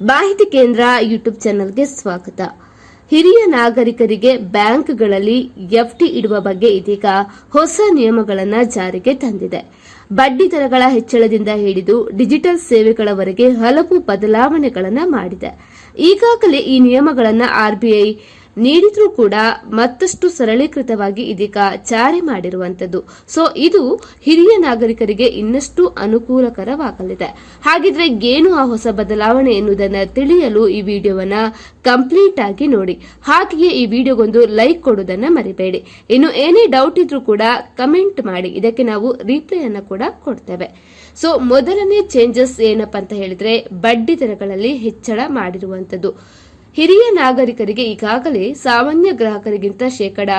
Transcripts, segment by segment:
ಮಾಹಿತಿ ಕೇಂದ್ರ ಯೂಟ್ಯೂಬ್ ಚಾನೆಲ್ಗೆ ಸ್ವಾಗತ. ಹಿರಿಯ ನಾಗರಿಕರಿಗೆ ಬ್ಯಾಂಕ್ಗಳಲ್ಲಿ ಎಫ್ಡಿ ಇಡುವ ಬಗ್ಗೆ ಇದೀಗ ಹೊಸ ನಿಯಮಗಳನ್ನು ಜಾರಿಗೆ ತಂದಿದೆ. ಬಡ್ಡಿ ದರಗಳ ಹೆಚ್ಚಳದಿಂದ ಹಿಡಿದು ಡಿಜಿಟಲ್ ಸೇವೆಗಳವರೆಗೆ ಹಲವು ಬದಲಾವಣೆಗಳನ್ನು ಮಾಡಿದೆ. ಈಗಾಗಲೇ ಈ ನಿಯಮಗಳನ್ನು ಆರ್ಬಿಐ ನೀಡಿದ್ರೂ ಕೂಡ ಮತ್ತಷ್ಟು ಸರಳೀಕೃತವಾಗಿ ಇದೀಗ ಜಾರಿ ಮಾಡಿರುವಂತದ್ದು ಸೊ ಇದು ಹಿರಿಯ ನಾಗರಿಕರಿಗೆ ಇನ್ನಷ್ಟು ಅನುಕೂಲಕರವಾಗಲಿದೆ. ಹಾಗಿದ್ರೆ ಏನು ಆ ಹೊಸ ಬದಲಾವಣೆ ಎನ್ನುವುದನ್ನು ತಿಳಿಯಲು ಈ ವಿಡಿಯೋವನ್ನ ಕಂಪ್ಲೀಟ್ ಆಗಿ ನೋಡಿ. ಹಾಗೆಯೇ ಈ ವಿಡಿಯೋಗೊಂದು ಲೈಕ್ ಕೊಡೋದನ್ನ ಮರಿಬೇಡಿ. ಇನ್ನು ಏನೇ ಡೌಟ್ ಇದ್ರೂ ಕೂಡ ಕಮೆಂಟ್ ಮಾಡಿ. ಇದಕ್ಕೆ ನಾವು ರಿಪ್ಲೈ ಅನ್ನ ಕೂಡ ಕೊಡ್ತೇವೆ. ಸೊ ಮೊದಲನೇ ಚೇಂಜಸ್ ಏನಪ್ಪಾ ಅಂತ ಹೇಳಿದ್ರೆ ಬಡ್ಡಿ ದರಗಳಲ್ಲಿ ಹೆಚ್ಚಳ ಮಾಡಿರುವಂತದ್ದು ಹಿರಿಯ ನಾಗರಿಕರಿಗೆ ಈಗಾಗಲೇ ಸಾಮಾನ್ಯ ಗ್ರಾಹಕರಿಗಿಂತ ಶೇಕಡ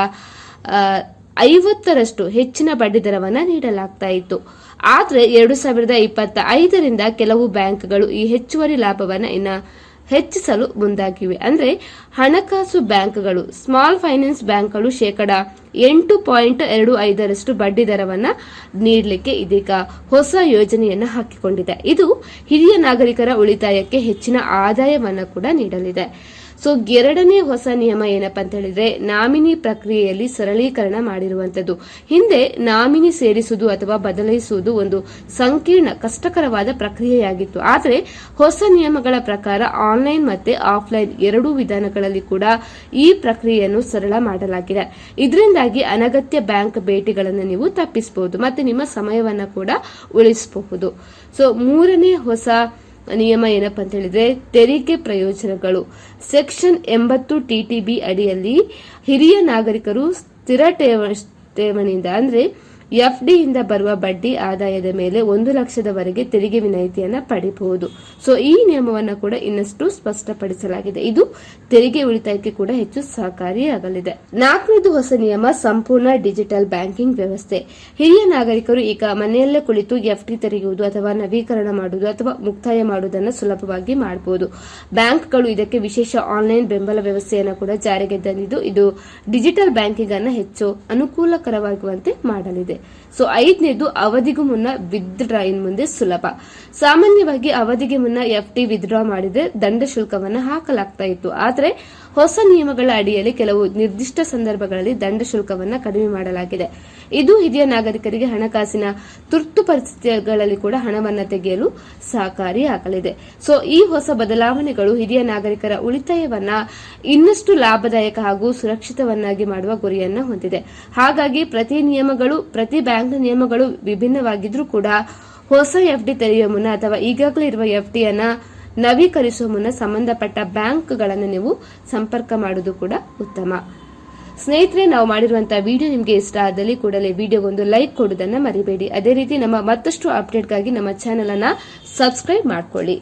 ಐವತ್ತರಷ್ಟು ಹೆಚ್ಚಿನ ಬಡ್ಡಿ ದರವನ್ನು ನೀಡಲಾಗ್ತಾ ಇತ್ತು. ಆದರೆ ಎರಡು ಸಾವಿರದ ಇಪ್ಪತ್ತ ಐದರಿಂದ ಕೆಲವು ಬ್ಯಾಂಕ್ಗಳು ಈ ಹೆಚ್ಚುವರಿ ಲಾಭವನ್ನು ಇನ್ನ ಹೆಚ್ಚಿಸಲು ಮುಂದಾಗಿವೆ. ಅಂದರೆ ಹಣಕಾಸು ಬ್ಯಾಂಕ್ಗಳು, ಸ್ಮಾಲ್ ಫೈನಾನ್ಸ್ ಬ್ಯಾಂಕ್ಗಳು ಶೇಕಡ ಎಂಟು ಪಾಯಿಂಟ್ ಎರಡು ಐದರಷ್ಟು ಬಡ್ಡಿ ದರವನ್ನು ನೀಡಲಿಕ್ಕೆ ಇದೀಗ ಹೊಸ ಯೋಜನೆಯನ್ನು ಹಾಕಿಕೊಂಡಿದೆ. ಇದು ಹಿರಿಯ ನಾಗರಿಕರ ಉಳಿತಾಯಕ್ಕೆ ಹೆಚ್ಚಿನ ಆದಾಯವನ್ನು ಕೂಡ ನೀಡಲಿದೆ. ಸೊ ಎರಡನೇ ಹೊಸ ನಿಯಮ ಏನಪ್ಪಾ ಅಂತ ಹೇಳಿದ್ರೆ ನಾಮಿನಿ ಪ್ರಕ್ರಿಯೆಯಲ್ಲಿ ಸರಳೀಕರಣ ಮಾಡಿರುವಂತದ್ದು. ಹಿಂದೆ ನಾಮಿನಿ ಸೇರಿಸುವುದು ಅಥವಾ ಬದಲಾಯಿಸುವುದು ಒಂದು ಸಂಕೀರ್ಣ, ಕಷ್ಟಕರವಾದ ಪ್ರಕ್ರಿಯೆಯಾಗಿತ್ತು. ಆದರೆ ಹೊಸ ನಿಯಮಗಳ ಪ್ರಕಾರ ಆನ್ಲೈನ್ ಮತ್ತೆ ಆಫ್ಲೈನ್ ಎರಡೂ ವಿಧಾನಗಳಲ್ಲಿ ಕೂಡ ಈ ಪ್ರಕ್ರಿಯೆಯನ್ನು ಸರಳ ಮಾಡಲಾಗಿದೆ. ಇದರಿಂದಾಗಿ ಅನಗತ್ಯ ಬ್ಯಾಂಕ್ ಭೇಟಿಗಳನ್ನು ನೀವು ತಪ್ಪಿಸಬಹುದು ಮತ್ತೆ ನಿಮ್ಮ ಸಮಯವನ್ನು ಕೂಡ ಉಳಿಸಬಹುದು. ಸೊ ಮೂರನೇ ಹೊಸ ನಿಯಮ ಏನಪ್ಪ ಅಂತ ಹೇಳಿದ್ರೆ ತೆರಿಗೆ ಪ್ರಯೋಜನಗಳು. ಸೆಕ್ಷನ್ ಎಂಬತ್ತು ಟಿಟಿಬಿ ಅಡಿಯಲ್ಲಿ ಹಿರಿಯ ನಾಗರಿಕರು ಸ್ಥಿರ ಠೇವಣಿ ಠೇವಣಿಯಿಂದ ಅಂದ್ರೆ ಎಫ್ಡಿಯಿಂದ ಬರುವ ಬಡ್ಡಿ ಆದಾಯದ ಮೇಲೆ ಒಂದು ಲಕ್ಷದವರೆಗೆ ತೆರಿಗೆ ವಿನಾಯಿತಿಯನ್ನ ಪಡೆಯಬಹುದು ಸೊ ಈ ನಿಯಮವನ್ನು ಕೂಡ ಇನ್ನಷ್ಟು ಸ್ಪಷ್ಟಪಡಿಸಲಾಗಿದೆ. ಇದು ತೆರಿಗೆ ಉಳಿತಾಯಕ್ಕೆ ಕೂಡ ಹೆಚ್ಚು ಸಹಕಾರಿಯಾಗಲಿದೆ. ನಾಲ್ಕನೇದು ಹೊಸ ನಿಯಮ, ಸಂಪೂರ್ಣ ಡಿಜಿಟಲ್ ಬ್ಯಾಂಕಿಂಗ್ ವ್ಯವಸ್ಥೆ. ಹಿರಿಯ ನಾಗರಿಕರು ಈಗ ಮನೆಯಲ್ಲೇ ಕುಳಿತು ಎಫ್ಡಿ ತೆರೆಯುವುದು ಅಥವಾ ನವೀಕರಣ ಮಾಡುವುದು ಅಥವಾ ಮುಕ್ತಾಯ ಮಾಡುವುದನ್ನು ಸುಲಭವಾಗಿ ಮಾಡಬಹುದು ಬ್ಯಾಂಕ್ಗಳು ಇದಕ್ಕೆ ವಿಶೇಷ ಆನ್ಲೈನ್ ಬೆಂಬಲ ವ್ಯವಸ್ಥೆಯನ್ನು ಕೂಡ ಜಾರಿಗೆ ತಂದಿದ್ದು, ಇದು ಡಿಜಿಟಲ್ ಬ್ಯಾಂಕಿಂಗ್ ಅನ್ನು ಹೆಚ್ಚು ಅನುಕೂಲಕರವಾಗುವಂತೆ ಮಾಡಲಿದೆ. ಸೊ ಐದನೇದು ಅವಧಿಗೂ ಮುನ್ನ ವಿತ್ಡ್ರಾ ಇನ್ ಮುಂದೆ ಸುಲಭ. ಸಾಮಾನ್ಯವಾಗಿ ಅವಧಿಗೆ ಮುನ್ನ ಎಫ್ ಡಿ ವಿತ್ಡ್ರಾ ಮಾಡಿದ್ರೆ ದಂಡ ಶುಲ್ಕವನ್ನು ಹಾಕಲಾಗ್ತಾ ಇತ್ತು. ಆದರೆ ಹೊಸ ನಿಯಮಗಳ ಅಡಿಯಲ್ಲಿ ಕೆಲವು ನಿರ್ದಿಷ್ಟ ಸಂದರ್ಭಗಳಲ್ಲಿ ದಂಡ ಶುಲ್ಕವನ್ನು ಕಡಿಮೆ ಮಾಡಲಾಗಿದೆ. ಇದು ಹಿರಿಯ ನಾಗರಿಕರಿಗೆ ಹಣಕಾಸಿನ ತುರ್ತು ಪರಿಸ್ಥಿತಿಗಳಲ್ಲಿ ಕೂಡ ಹಣವನ್ನು ತೆಗೆಯಲು ಸಹಕಾರಿಯಾಗಲಿದೆ. ಸೊ ಈ ಹೊಸ ಬದಲಾವಣೆಗಳು ಹಿರಿಯ ನಾಗರಿಕರ ಉಳಿತಾಯವನ್ನ ಇನ್ನಷ್ಟು ಲಾಭದಾಯಕ ಹಾಗೂ ಸುರಕ್ಷಿತವನ್ನಾಗಿ ಮಾಡುವ ಗುರಿಯನ್ನು ಹೊಂದಿದೆ. ಹಾಗಾಗಿ ಪ್ರತಿ ನಿಯಮಗಳು, ಪ್ರತಿ ಬ್ಯಾಂಕ್ ನಿಯಮಗಳು ವಿಭಿನ್ನವಾಗಿದ್ರೂ ಕೂಡ ಹೊಸ ಎಫ್ಡಿ ತೆರೆಯುವ ಮುನ್ನ ಅಥವಾ ಈಗಾಗಲೇ ಇರುವ ಎಫ್ಡಿಯನ್ನ ನವೀಕರಿಸುವ ಮುನ್ನ ಸಂಬಂಧಪಟ್ಟ ಬ್ಯಾಂಕ್ಗಳನ್ನು ನೀವು ಸಂಪರ್ಕ ಮಾಡುವುದು ಕೂಡ ಉತ್ತಮ. ಸ್ನೇಹಿತರೆ, ನಾವು ಮಾಡಿರುವಂತಹ ವಿಡಿಯೋ ನಿಮಗೆ ಇಷ್ಟ ಆದಲ್ಲಿ ಕೂಡಲೇ ವಿಡಿಯೋಗೊಂದು ಲೈಕ್ ಕೊಡುವುದನ್ನು ಮರಿಬೇಡಿ. ಅದೇ ರೀತಿ ನಮ್ಮ ಮತ್ತಷ್ಟು ಅಪ್ಡೇಟ್ಗಾಗಿ ನಮ್ಮ ಚಾನೆಲ್ ಅನ್ನ ಸಬ್ಸ್ಕ್ರೈಬ್ ಮಾಡ್ಕೊಳ್ಳಿ.